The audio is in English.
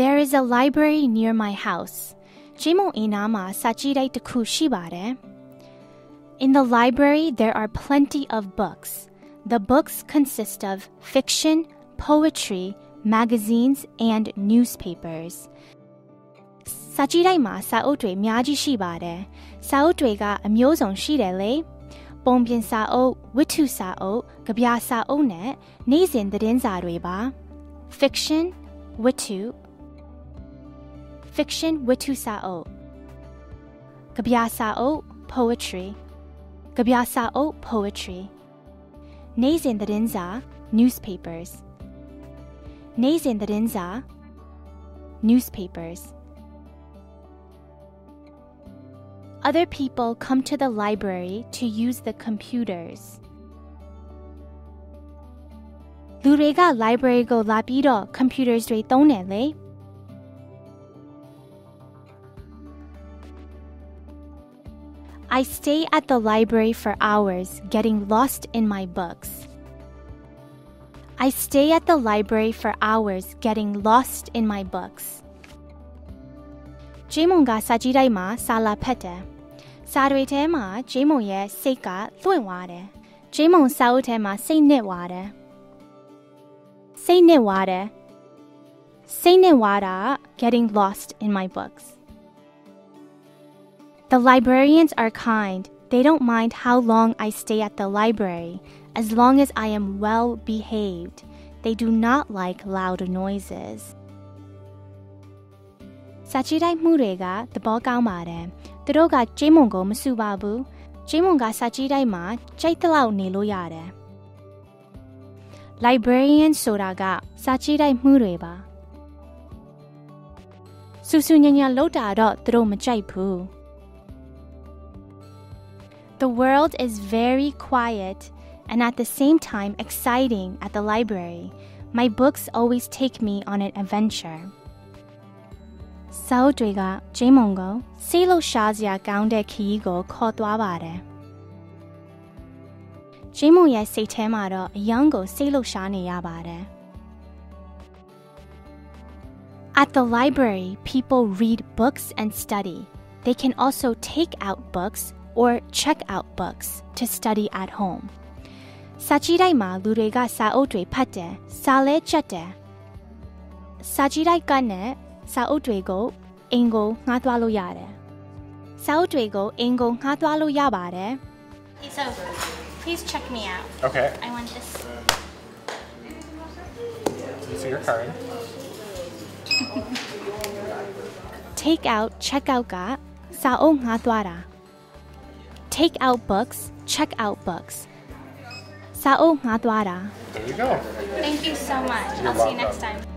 There is a library near my house. ဂျိမုံအင်းနာမှာစာကြည့်တိုက်တစ်ခုရှိပါတယ် In the library there are plenty of books. The books consist of fiction, poetry, magazines, and newspapers. စာကြည့်တိုက်မှာစာအုပ်တွေအများကြီးရှိပါတယ်။စာအုပ်တွေကအမျိုးစုံရှိတယ်လေ။ပုံပြင်စာအုပ်၊ဝတ္ထုစာအုပ်၊ကြပြစာအုပ်နဲ့နေ့စဉ်သတင်းစာတွေပါ။ Fiction, ဝတ္ထု Fiction ဝတ္ထုစာအုပ်။ကြပြစာအုပ် Poetry ကြပြစာအုပ် Poetry နေ့စဉ်သတင်းစာ Newspapers နေ့စဉ်သတင်းစာ Newspapers Other people come to the library to use the computers. လူတွေက library ကိုလာပြီးတော့ computers တွေသုံးတယ်လေ I stay at the library for hours, getting lost in my books. I stay at the library for hours, getting lost in my books. Jemon ga sajirai ma sala pete. Sarui te ma jemon ye seika lue saute ma se ne. Se ne. Se ne getting lost in my books. The librarians are kind. They don't mind how long I stay at the library, as long as I am well behaved. They do not like loud noises. စာချီတိုက်မှုတွေကသဘောကောင်းပါတယ်။သူတို့ကကျေးမွန်ကိုမဆူပါဘူး။ကျေးမွန်ကစာချီတိုက်မှာကြိုက်တဲ့လောက်နေလို့ရတယ်။ librarian ဆိုတာကစာချီတိုက်မှုတွေပါ။ဆူဆူညံ့ညံ့လောက်တာတော့သူတို့မကြိုက်ဘူး။ the world is very quiet and at the same time exciting at the library. My books always take me on an adventure. Sao Driga, Jimongo, Silo Shazia Gounde Kiigo Kot Wabare. Jimon Ye Se Temaro, Yango Silo Shani Yabare. At the library, people read books and study. They can also take out books or check out books to study at home. စာကြည့်တိုက်မှာလူတွေကစာအုပ်တွေဖတ်တယ်။စာလဲချက်တယ်။စာကြည့်တိုက်ကနဲ့စာအုပ်တွေကိုအင်ကိုငှားသွားလို့ရတယ်။စာအုပ်တွေကိုအင်ကိုငှားသွားလို့ရပါတယ်။ It's over. Please check me out. Okay. I want this. You see your card. Take out, check out ကစာအုပ်ငှားသွားတာ take out books, check out books. Sao Madwara. There you go. Thank you so much. I'll see you next time.